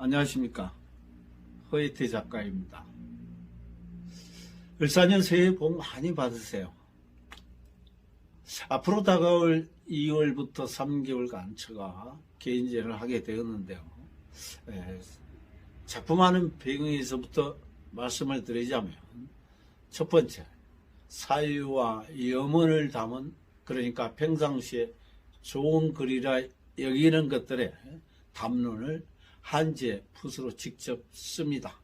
안녕하십니까. 허이태 작가입니다. 을사년 새해 복 많이 받으세요. 앞으로 다가올 2월부터 3개월간 제가 개인전을 하게 되었는데요. 에, 작품하는 배경에서부터 말씀을 드리자면 첫 번째, 사유와 염원을 담은 그러니까 평상시에 좋은 글이라 여기는 것들의 담론을 한지에 붓으로 직접 씁니다.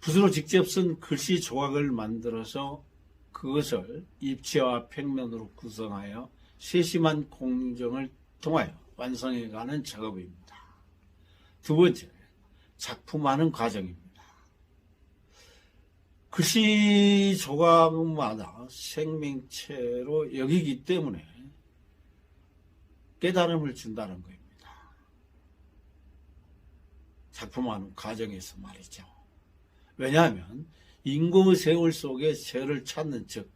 붓으로 직접 쓴 글씨 조각을 만들어서 그것을 입체와 평면으로 구성하여 세심한 공정을 통하여 완성해가는 작업입니다. 두 번째, 작품하는 과정입니다. 글씨 조각마다 생명체로 여기기 때문에 깨달음을 준다는 겁니다. 작품하는 과정에서 말이죠. 왜냐하면 인고의 세월 속에 죄를 찾는 즉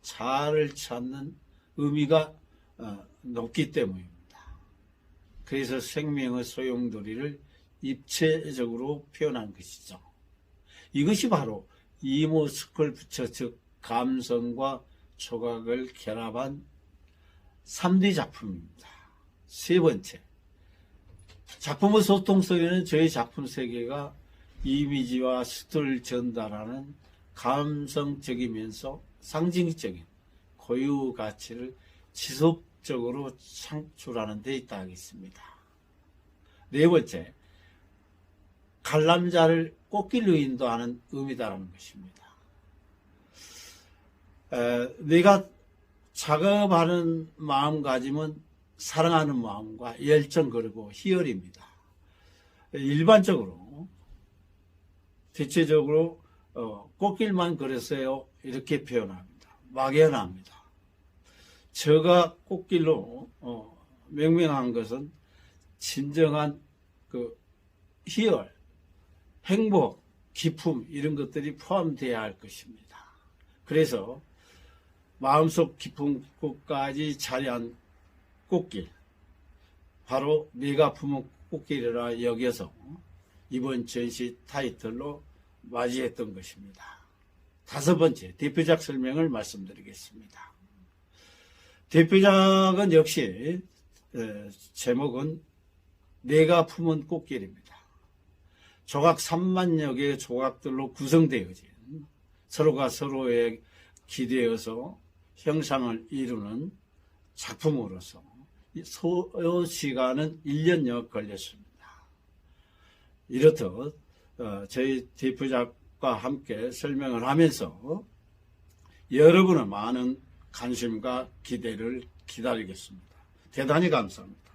자를 찾는 의미가 어, 높기 때문입니다. 그래서 생명의 소용돌이를 입체적으로 표현한 것이죠. 이것이 바로 이모스컬 부처 즉 감성과 조각을 결합한 3D 작품입니다. 세 번째, 작품의 소통 속에는 저희 작품 세계가 이미지와 스토리를 전달하는 감성적이면서 상징적인 고유 가치를 지속적으로 창출하는 데 있다 하겠습니다. 네 번째, 관람자를 꽃길로 인도하는 의미다라는 것입니다. 에, 내가 작업하는 마음가짐은 사랑하는 마음과 열정 그리고 희열입니다. 일반적으로 대체적으로 어, 꽃길만 그렸어요 이렇게 표현합니다. 막연합니다. 제가 꽃길로 어, 명명한 것은 진정한 그 희열, 행복, 기쁨 이런 것들이 포함되어야 할 것입니다. 그래서 마음속 깊은 곳까지 자리한 꽃길 바로 네가 품은 꽃길이라 여겨서 이번 전시 타이틀로 맞이했던 것입니다. 다섯 번째 대표작 설명을 말씀드리겠습니다. 대표작은 역시 에, 제목은 내가 품은 꽃길입니다. 조각 3만여 개의 조각들로 구성되어진 서로가 서로에 기대어서 형상을 이루는 작품으로서 소요 시간은 1년여 걸렸습니다. 이렇듯 어, 저희 대표작과 함께 설명을 하면서 여러분의 많은 관심과 기대를 기다리겠습니다. 대단히 감사합니다.